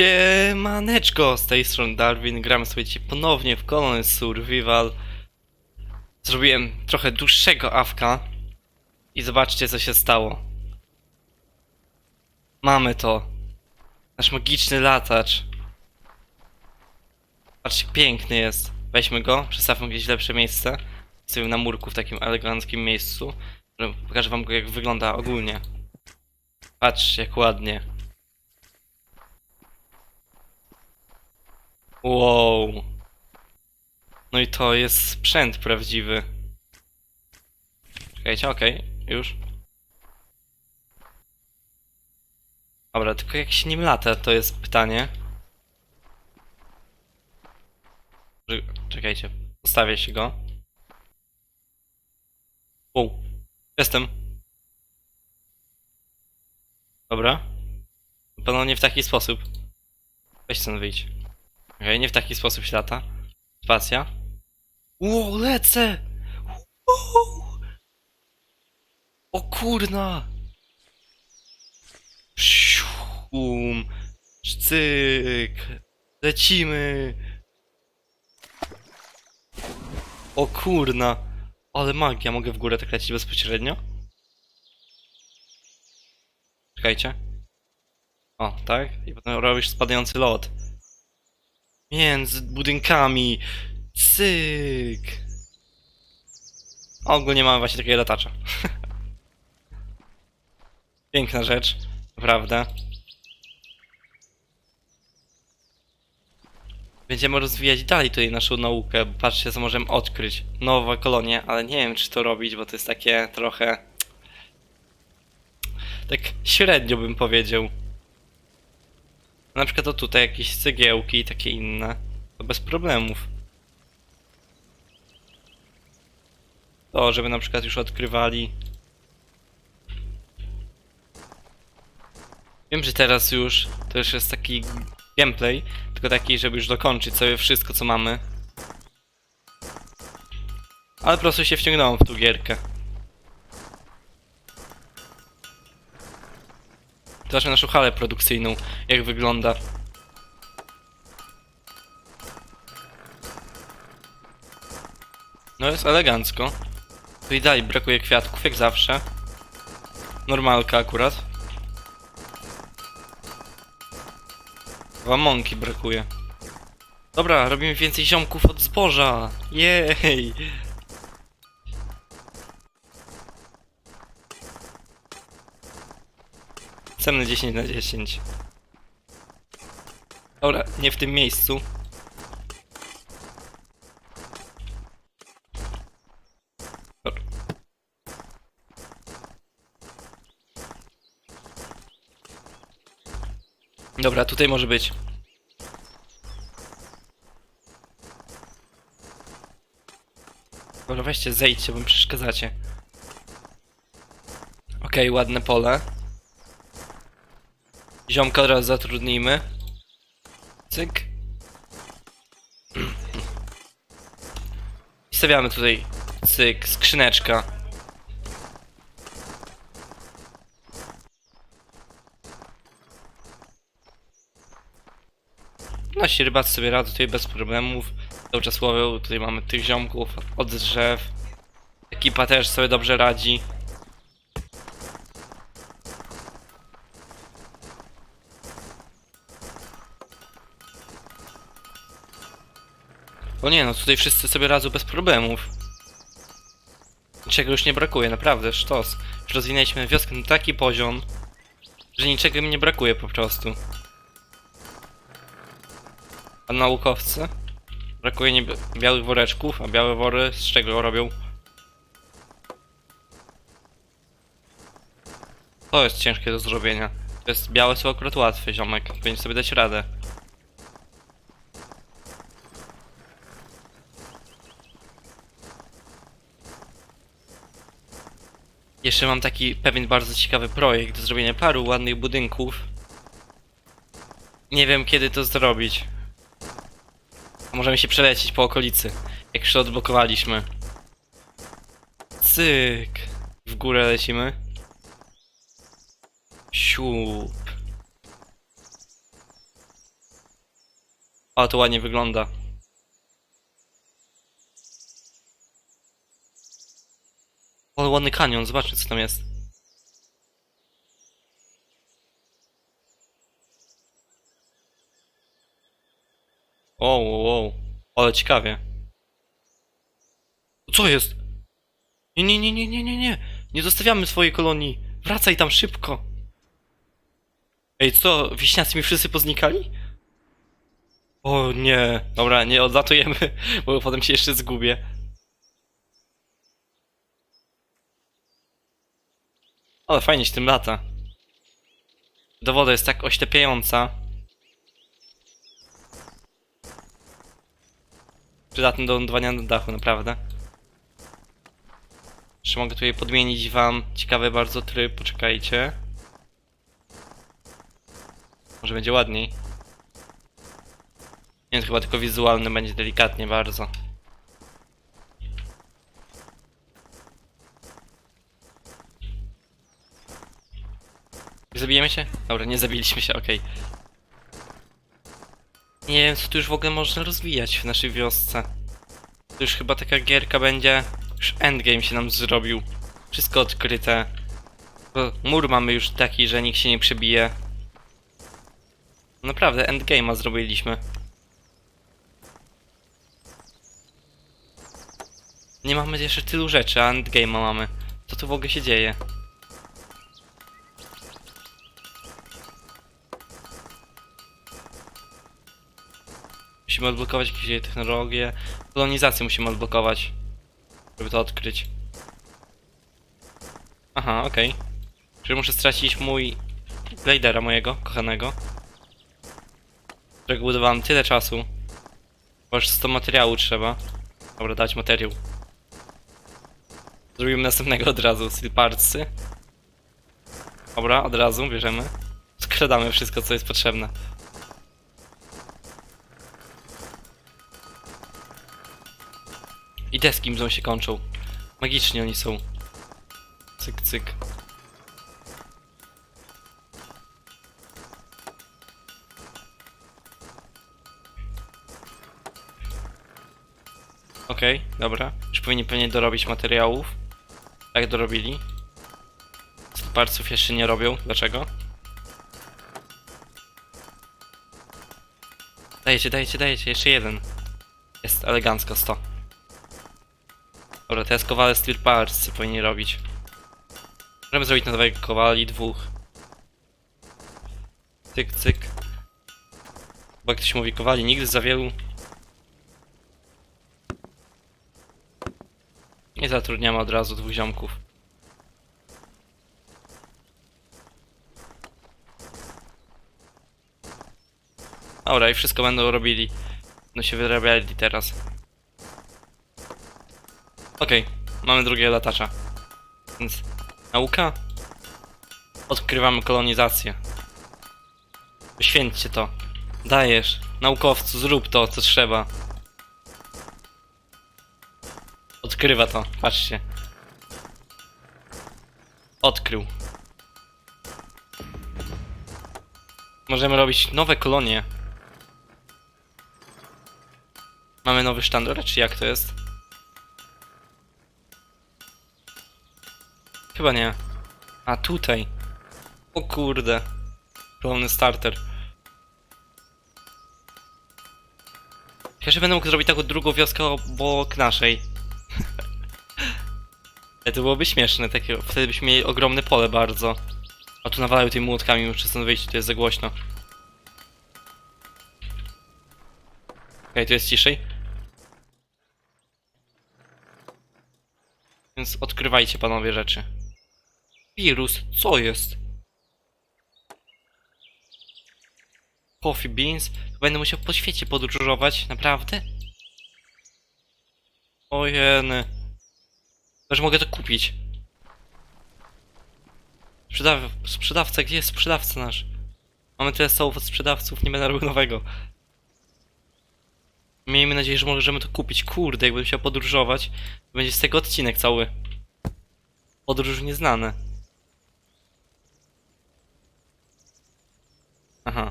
Siemaneczko, z tej strony Darwin, sobie dzisiaj ponownie w Colony Survival. Zrobiłem trochę dłuższego awka i zobaczcie co się stało. Mamy to. Nasz magiczny latacz. Patrzcie, piękny jest. Weźmy go, przestawmy gdzieś lepsze miejsce. Sobie na murku w takim eleganckim miejscu. Pokażę wam go jak wygląda ogólnie. Patrzcie, jak ładnie. Wow. No i to jest sprzęt prawdziwy. Czekajcie, okej, już. Dobra, tylko jak się nim lata, to jest pytanie. Czekajcie, postawię się go. Wow, jestem. Dobra. Na pewno nie w taki sposób. Weź stąd wyjdź. Okej, nie w taki sposób się lata. Spacja. Ło, lecę! Wow! O kurna! Sium! Szcyk! Lecimy! O kurna! Ale magia, mogę w górę tak lecieć bezpośrednio? Czekajcie. O, tak? I potem robisz spadający lot. Między budynkami. Cyk. Ogólnie mamy właśnie takiego latacza. Piękna rzecz. Naprawdę. Będziemy rozwijać dalej tutaj naszą naukę. Patrzcie, co możemy odkryć. Nowa kolonia, ale nie wiem, czy to robić, bo to jest takie trochę... Tak średnio bym powiedział. Na przykład to tutaj jakieś cegiełki i takie inne. To bez problemów. To, żeby na przykład już odkrywali. Wiem, że teraz już to już jest taki gameplay, tylko taki, żeby już dokończyć sobie wszystko, co mamy. Ale po prostu się wciągnąłem w tą gierkę. Zobaczmy naszą halę produkcyjną, jak wygląda. No jest elegancko. Tu i dalej brakuje kwiatków, jak zawsze. Normalka akurat. Wamonki brakuje. Dobra, robimy więcej ziomków od zboża. Jej! Cenny 10 na 10. Dobra, nie w tym miejscu. Dobra. Dobra, tutaj może być. Dobra, weźcie, zejdźcie, bo mi przeszkadzacie. Okej, ładne pole. Ziomka od razu zatrudnijmy. Cyk. I stawiamy tutaj, cyk, skrzyneczka. Nasi rybacy sobie radzą tutaj bez problemów. Cały czas łowią, tutaj mamy tych ziomków od drzew. Ekipa też sobie dobrze radzi. O nie, no tutaj wszyscy sobie radzą bez problemów. Niczego już nie brakuje, naprawdę, sztos. Już rozwinęliśmy wioskę na taki poziom, że niczego mi nie brakuje po prostu. A naukowcy? Brakuje niby białych woreczków, a białe wory z czego robią? To jest ciężkie do zrobienia. To jest białe są akurat łatwe, ziomek. Powinien sobie dać radę. Jeszcze mam taki pewien bardzo ciekawy projekt do zrobienia paru ładnych budynków. Nie wiem kiedy to zrobić. Możemy się przelecieć po okolicy, jak już to odblokowaliśmy. Cyk. W górę lecimy. Siup. Ale to ładnie wygląda. Ale ładny kanion, zobaczmy co tam jest. O, wow, wow. Ale ciekawie. Co jest? Nie, nie, nie, nie, nie, nie, nie. Nie zostawiamy swojej kolonii. Wracaj tam szybko. Ej, co? Wiśniacy mi wszyscy poznikali? O nie. Dobra, nie odlatujemy, bo potem się jeszcze zgubię. Ale fajnie się tym lata. Ta woda jest tak oślepiająca. Przydatny do lądowania na dachu, naprawdę. Jeszcze mogę tutaj podmienić wam ciekawy bardzo tryb, poczekajcie. Może będzie ładniej. Nie, chyba tylko wizualny będzie delikatnie bardzo. Zabijemy się? Dobra, nie zabiliśmy się, okej. Nie wiem, co tu już w ogóle można rozwijać w naszej wiosce. To już chyba taka gierka będzie... Już endgame się nam zrobił. Wszystko odkryte. Bo mur mamy już taki, że nikt się nie przebije. Naprawdę, endgame'a zrobiliśmy. Nie mamy jeszcze tylu rzeczy, a endgame'a mamy. Co tu w ogóle się dzieje? Musimy odblokować jakieś technologie. Kolonizację musimy odblokować. Żeby to odkryć. Aha, okej. Czyli muszę stracić mój... Bladera mojego, kochanego. Którego budowałem tyle czasu. Bo już 100 materiału trzeba. Dobra, dać materiał. Zrobimy następnego od razu, steel. Dobra, od razu bierzemy. Skradamy wszystko, co jest potrzebne. I deski mzą się kończą. Magicznie oni są. Cyk, cyk. Okej, dobra. Już powinni pewnie dorobić materiałów. Tak dorobili. Parców jeszcze nie robią. Dlaczego? Dajecie, dajecie, dajecie. Jeszcze jeden. Jest elegancko 100. Dobra, teraz kowale steel parts powinni robić. Możemy zrobić na dwóch kowali, dwóch. Cyk, cyk. Bo jak ktoś mówi kowali, nigdy za wielu. Nie zatrudniamy od razu dwóch ziomków. Dobra, i wszystko będą robili. No się wyrabiali teraz. Okej, mamy drugiego latacza. Więc nauka. Odkrywamy kolonizację. Poświęćcie to. Dajesz. Naukowcu, zrób to, co trzeba. Odkrywa to, patrzcie. Odkrył. Możemy robić nowe kolonie. Mamy nowy sztandar, czy jak to jest? Chyba nie. A tutaj. O kurde. Pełny starter. Że będę mógł zrobić taką drugą wioskę obok naszej. To byłoby śmieszne, takie, wtedy byśmy mieli ogromne pole bardzo. A tu nawalają tymi młotkami, muszę stąd wyjść, to jest za głośno. Okej, tu jest ciszej. Więc odkrywajcie panowie rzeczy. Wirus, co jest? Coffee beans? Będę musiał po świecie podróżować, naprawdę? Ojeny. Też mogę to kupić. Sprzedaw sprzedawca, gdzie jest sprzedawca nasz? Mamy tyle stołów od sprzedawców, nie będę robił nowego. Miejmy nadzieję, że możemy to kupić. Kurde, jakbym chciał podróżować, to będzie z tego odcinek cały. Podróż nieznane. Aha.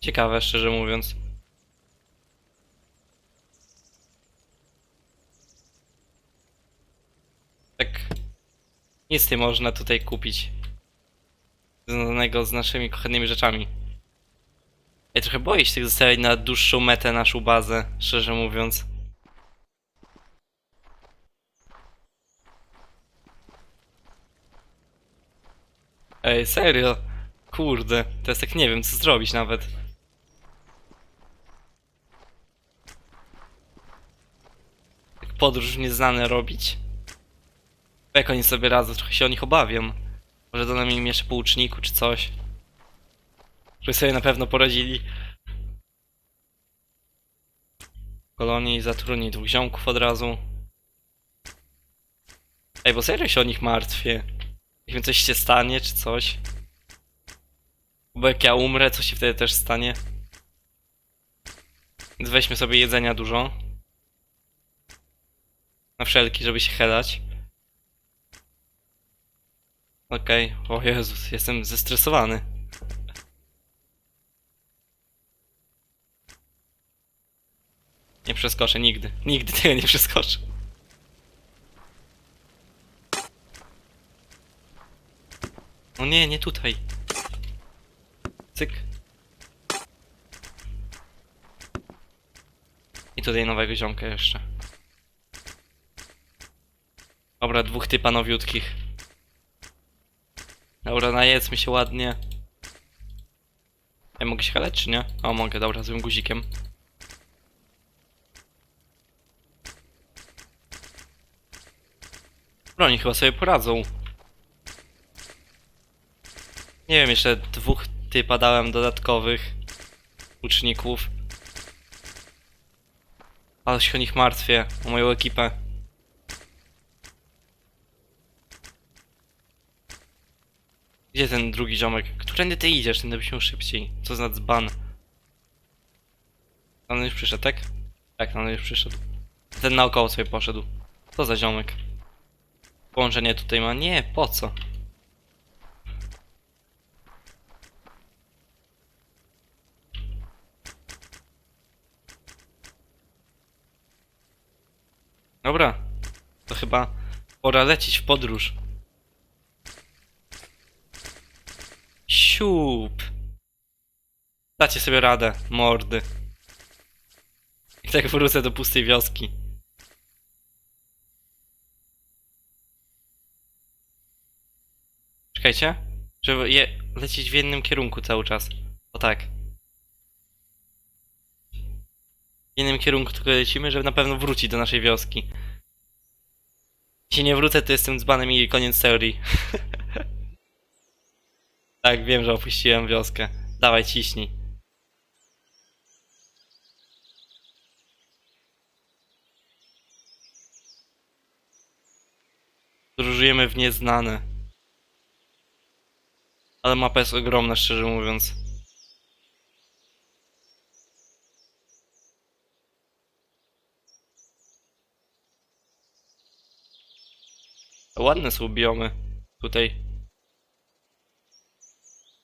Ciekawe, szczerze mówiąc. Tak. Nic nie można tutaj kupić. Związanego z naszymi kochanymi rzeczami. Ja trochę boję się tych zostawiać na dłuższą metę naszą bazę, szczerze mówiąc. Ej, serio? Kurde, teraz tak nie wiem co zrobić nawet. Tak podróż nieznane robić. Jak oni sobie radzą? Trochę się o nich obawiam. Może do nami jeszcze po łuczniku czy coś. Żeby sobie na pewno poradzili. Kolonii zatrudnij dwóch ziomków od razu. Ej, bo serio się o nich martwię. Jak mi coś się stanie, czy coś. Bo jak ja umrę, co się wtedy też stanie? Więc weźmy sobie jedzenia dużo. Na wszelki, żeby się helać. Okej, o Jezus, jestem zestresowany. Nie przeskoczę nigdy. Nigdy tego nie przeskoczę. O nie, nie tutaj. Cyk. I tutaj nowego ziomka jeszcze. Dobra, dwóch typa nowiutkich. Dobra, najedzmy się ładnie. Ja mogę się haleć, czy nie? O, mogę, dobra, złym guzikiem. Dobra, oni chyba sobie poradzą. Nie wiem, jeszcze dwóch typa dałem dodatkowych uczników. Ale się o nich martwię, o moją ekipę. Gdzie ten drugi ziomek? Którędy ty idziesz? Ten byś miał szybciej. Co za dzban. On już przyszedł, tak? Tak, on już przyszedł. Ten naokoło sobie poszedł. Co za ziomek? Połączenie tutaj ma? Nie, po co? Dobra, to chyba pora lecieć w podróż. Siup. Dacie sobie radę, mordy. I tak wrócę do pustej wioski. Czekajcie, żeby je lecieć w jednym kierunku cały czas. O tak. Innym kierunku tylko lecimy, żeby na pewno wrócić do naszej wioski. Jeśli nie wrócę, to jestem dzbanem i koniec teorii. tak, wiem, że opuściłem wioskę. Dawaj, ciśnij. Podróżujemy w nieznane. Ale mapa jest ogromna, szczerze mówiąc. Ładne są biomy tutaj.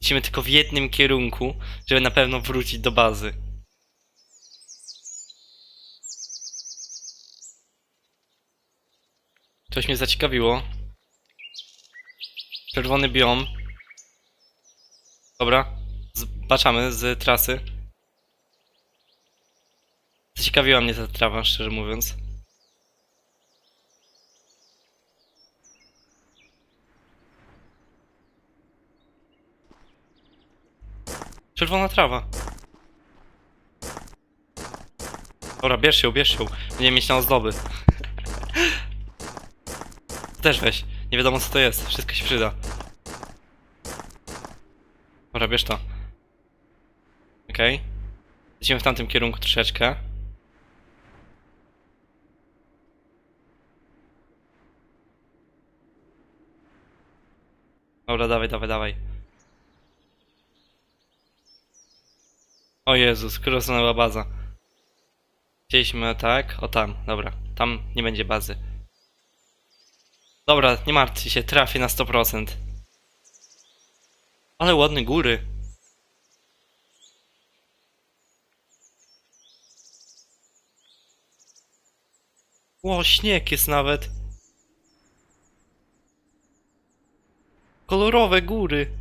Lecimy tylko w jednym kierunku, żeby na pewno wrócić do bazy. Coś mnie zaciekawiło. Czerwony biom. Dobra, zbaczamy z trasy. Zaciekawiła mnie ta trawa, szczerze mówiąc. Czerwona trawa. Dobra, bierz ją, bierz ją. Będziemy mieć na ozdoby. Też weź. Nie wiadomo co to jest. Wszystko się przyda. Dobra, bierz to. Okej. Lecimy w tamtym kierunku troszeczkę. Dobra, dawaj, dawaj, dawaj. O Jezus, krosnęła baza. Chcieliśmy tak, o tam, dobra. Tam nie będzie bazy. Dobra, nie martwcie się, trafię na 100%. Ale ładne góry. Ło, śnieg jest nawet. Kolorowe góry.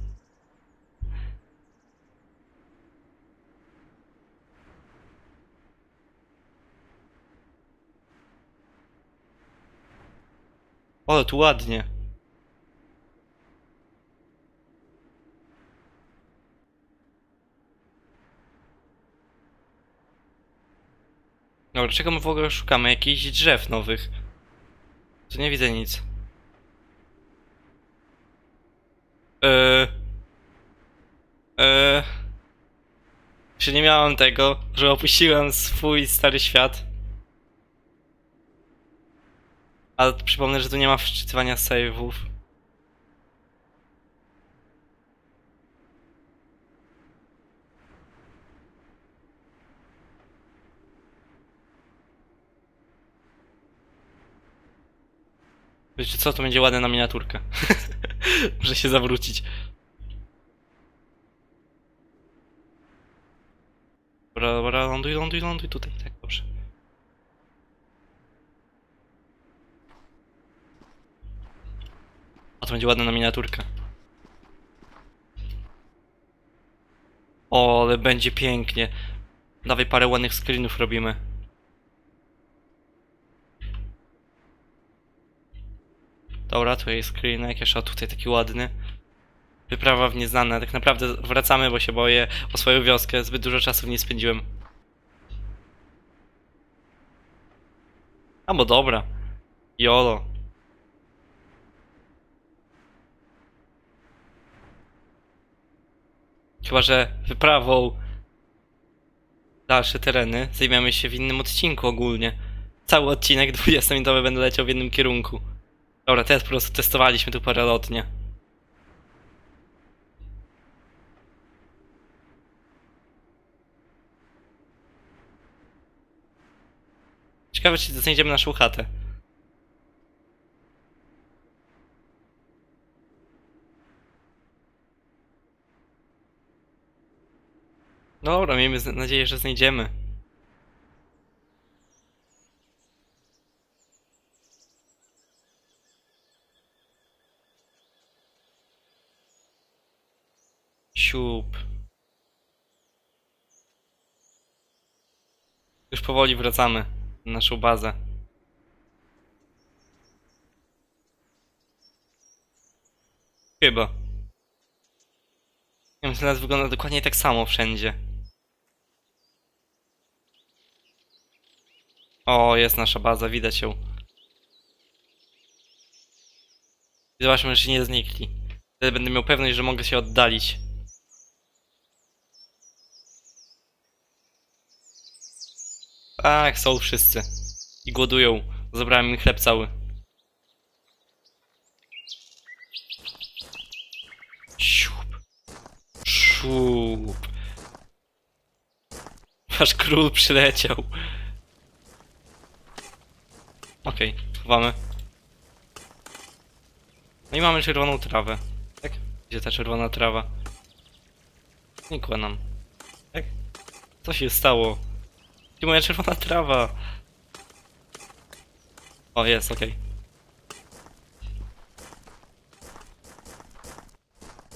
O, tu ładnie. Dobra, czego my w ogóle szukamy? Jakichś drzew nowych. Tu nie widzę nic. Eee... Eee... Czy nie miałem tego, że opuściłem swój stary świat? Ale przypomnę, że tu nie ma wczytywania save'ów. Wiecie co, to będzie ładne na miniaturkę. Muszę się zawrócić. Dobra, dobra, ląduj, ląduj, ląduj tutaj, tak, dobrze. To będzie ładne na miniaturkę. O, ale będzie pięknie. Dawaj parę ładnych screenów robimy. Dobra, tu jest screenek, jeszcze tutaj taki ładny. Wyprawa w nieznane. Tak naprawdę wracamy, bo się boję o swoją wioskę. Zbyt dużo czasu w niej spędziłem. A bo dobra. Jolo. Chyba, że wyprawą dalsze tereny zajmiemy się w innym odcinku ogólnie. Cały odcinek 20-minutowy będę leciał w jednym kierunku. Dobra, teraz po prostu testowaliśmy tu paralotnie. Ciekawe, czy znajdziemy naszą chatę. Dobra, miejmy nadzieję, że znajdziemy. Siup. Już powoli wracamy na naszą bazę. Chyba. Nie wiem, teraz wygląda dokładnie tak samo wszędzie. O, jest nasza baza, widać ją. Zobaczmy, czy nie znikli. Wtedy będę miał pewność, że mogę się oddalić. Tak, są wszyscy. I głodują. Zabrałem im chleb cały. Siup. Szup. Wasz król przyleciał. Okej, chowamy. No i mamy czerwoną trawę. Tak? Gdzie ta czerwona trawa? Znikła nam. Tak? Co się stało? Gdzie moja czerwona trawa? O, jest, okej.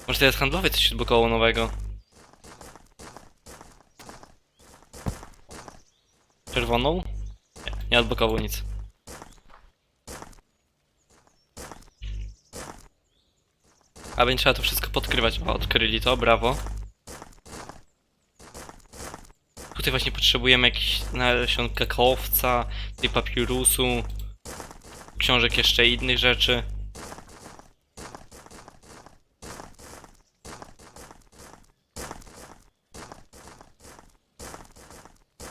Może to jest handlowiec coś odblokowało nowego? Czerwoną? Nie, nie odblokował nic. A będzie trzeba to wszystko podkrywać. O, odkryli to, brawo. Tutaj właśnie potrzebujemy jakichś nasion kakaowca, tej papirusu, książek jeszcze innych rzeczy.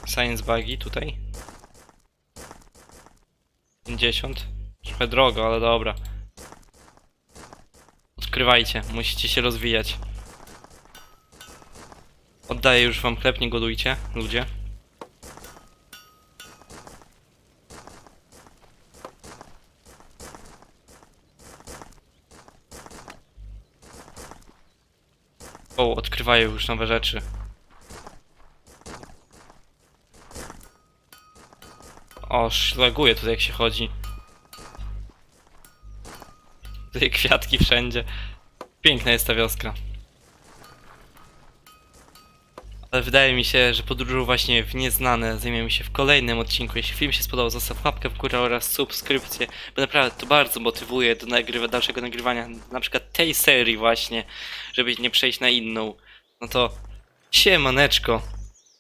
Science buggy tutaj. 50. Trochę drogo, ale dobra. Odkrywajcie, musicie się rozwijać. Oddaję już wam chleb, nie godujcie, ludzie. O, odkrywają już nowe rzeczy. O, szlaguje tutaj jak się chodzi. Tutaj kwiatki wszędzie. Piękna jest ta wioska. Ale wydaje mi się, że podróżą właśnie w nieznane zajmiemy się w kolejnym odcinku. Jeśli film się spodobał, zostaw łapkę w górę oraz subskrypcję, bo naprawdę to bardzo motywuje do nagrywa, dalszego nagrywania na przykład tej serii właśnie, żeby nie przejść na inną. No to siemaneczko.